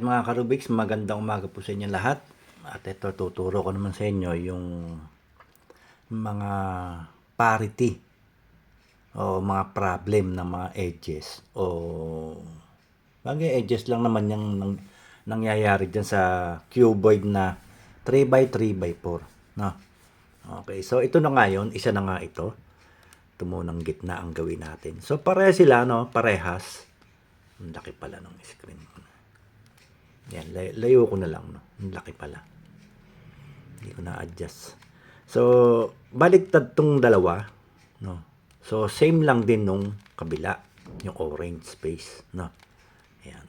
Alright mga Karubiks, magandang umaga po sa inyo lahat. At ito, tuturo ko naman sa inyo yung mga parity o mga problem ng mga edges. O bagay edges lang naman yung nang, nangyayari dyan sa cuboid na 3x3x4 no? okay so ito na nga yun isa na nga ito. Ito munang gitna ang gawin natin. So pareha sila no? Parehas. Ang laki pala ng screen yan lay- layo ko na lang no laki pala hindi ko na-adjust. So, baliktad tong dalawa, no? So, same lang din nung kabila, yung orange space, no? Ayan.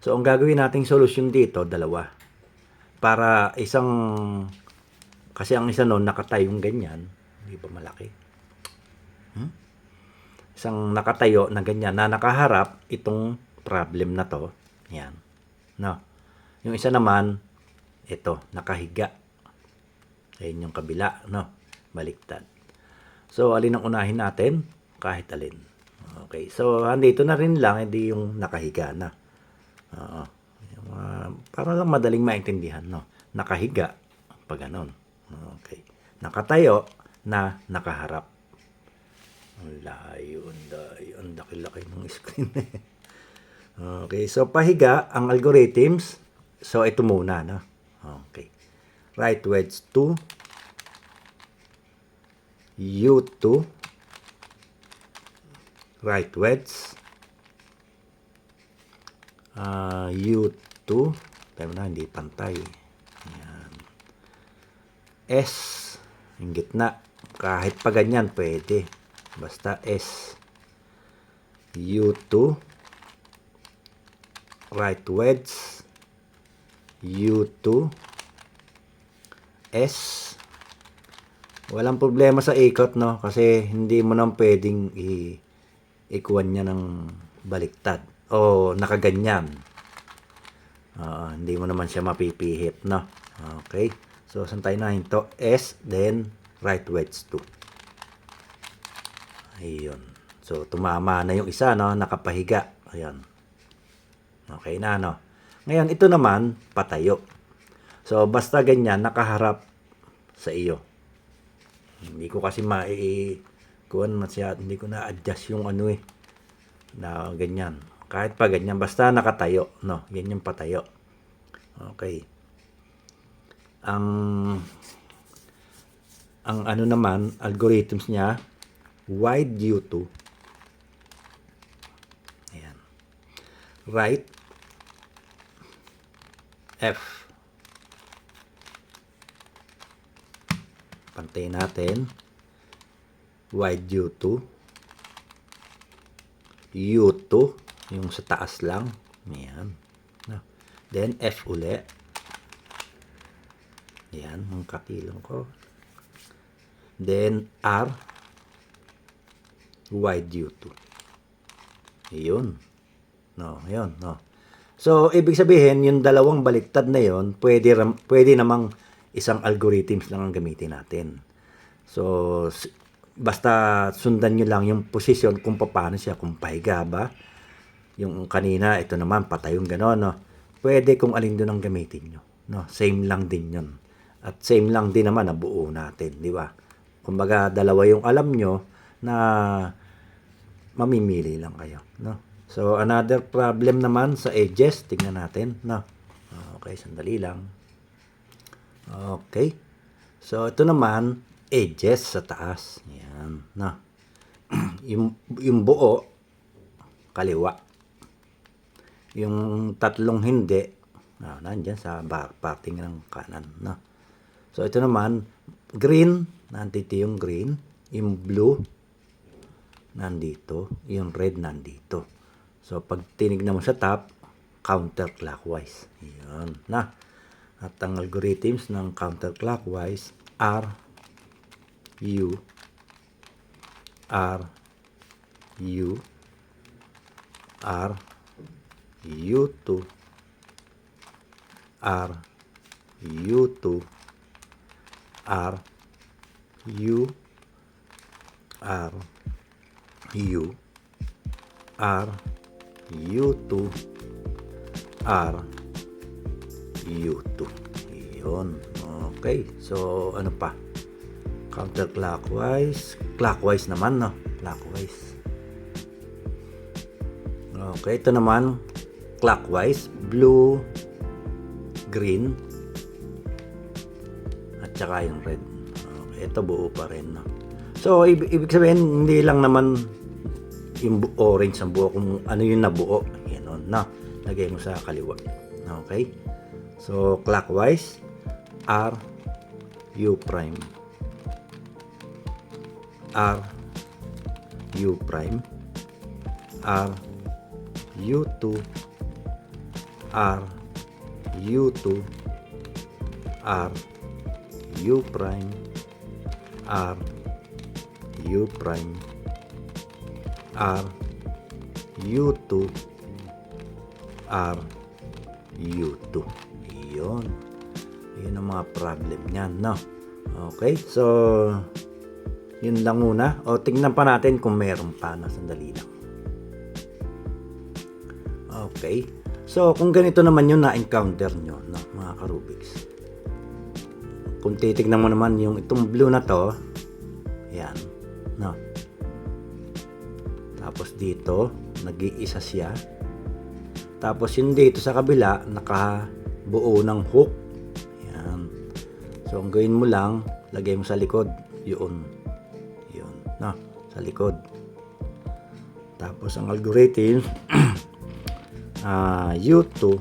So, ang gagawin nating solusyon dito, dalawa. Para isang, kasi ang isa nun, nakatayong ganyan, hindi ba malaki? Hmm? Isang nakatayo na ganyan, na nakaharap itong problem na to, yan, no? Yung isa naman, ito, nakahiga sa inyong kabila, no? Baliktad. So, alin ang unahin natin? Kahit alin. Okay. So, andito na rin lang, hindi yung nakahiga na. Oo. Yung, ah, para lang madaling maintindihan, no? Nakahiga, pag ganon. Okay. Nakatayo na nakaharap. Ang layo, ang layo, ang laki-laki ng screen. okay. So, pahiga, ang algorithms, so ito muna, no? Okay. Right wedge 2 U2 right wedge. Uh, U2 tayo na hindi pantay. Ayan. S. Yung gitna. Kahit pa ganyan pwede. Basta S. U2 right wedge U2 S. Walang problema sa ikot, no? Kasi hindi mo nang pwedeng i ikuan niya ng baliktad. O nakaganyan. Uh, hindi mo naman siya mapipihit, no? Okay. So, saan tayo na to? S, then right wedge 2. Ayun. So, tumama na yung isa, no? Nakapahiga. Ayan. Okay na, no? Ngayon, ito naman, patayo. So, basta ganyan, nakaharap sa iyo. Hindi ko kasi mai kuan masya, hindi ko na-adjust yung ano eh na ganyan. Kahit pa ganyan, basta nakatayo, no? Ganyan patayo. Okay. Ang ang ano naman, algorithms niya, wide U2. Ayan. Right F. Pantay natin. Wide U2 U2 yung sa taas lang. Yan then F uli. Yan ang kakilong ko. Then R. Wide U2 yun no yun no so ibig sabihin yung dalawang baliktad na yon pwede pwede namang isang algorithms lang ang gamitin natin. So, basta sundan nyo lang yung posisyon kung paano siya, kung pahiga ba. Yung kanina, ito naman, patay yung gano'n, no? Pwede kung alin doon ang gamitin nyo. No? Same lang din yun. At same lang din naman na buo natin, di ba? Kumbaga, dalawa yung alam nyo na mamimili lang kayo, no? So, another problem naman sa edges, tingnan natin, no? Okay, sandali lang. Okay. So, ito naman, edges sa taas. Yan. Na. yung, yung buo, kaliwa. Yung tatlong hindi, ah, nandyan sa bar, parting ng kanan. Na. So, ito naman, green, nandito yung green. Yung blue, nandito. Yung red, nandito. So, pag tinignan mo sa top, counterclockwise. Yan. Na. At ang algorithms ng counterclockwise R U R U R U2 R U2 R U R U R U2 R U2. Yun. Okay. So, ano pa? Counterclockwise. Clockwise naman, no? Clockwise. Okay. Ito naman, clockwise. Blue, green, at saka yung red. Okay. Ito buo pa rin, no? So, ibig, sabihin, hindi lang naman yung orange ang buo kung ano yung nabuo. Yan on, na. Lagay mo sa kaliwa. Okay? So, clockwise, R, U prime. R, U prime. R, U2, R, U2, R, U prime, R, U prime, R, U2, R, U2. Yun. Yun ang mga problem niyan, no? Okay, so, yun lang muna. O, tingnan pa natin kung meron pa na sandali lang. Okay. So, kung ganito naman yung na-encounter nyo, no, mga karubiks. Kung titignan mo naman yung itong blue na to, yan. Tapos dito, nag-iisa siya. Tapos yun dito sa kabila, nakabuo ng hook. Yan. So, ang gawin mo lang, lagay mo sa likod. Yun. Yun. No, sa likod. Tapos ang algorithm, ah U2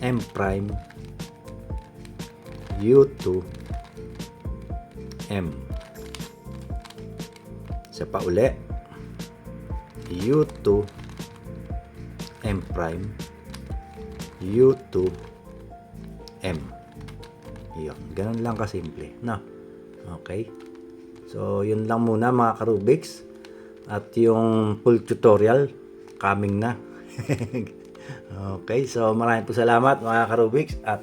M prime U2 M isa pa uli U2 M prime U2 M. Yun, ganun lang kasimple na okay. So yun lang muna mga karubiks at yung full tutorial coming na. Okay so maraming po salamat mga karubiks at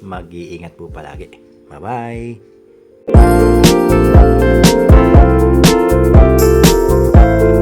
mag-iingat po palagi. Bye bye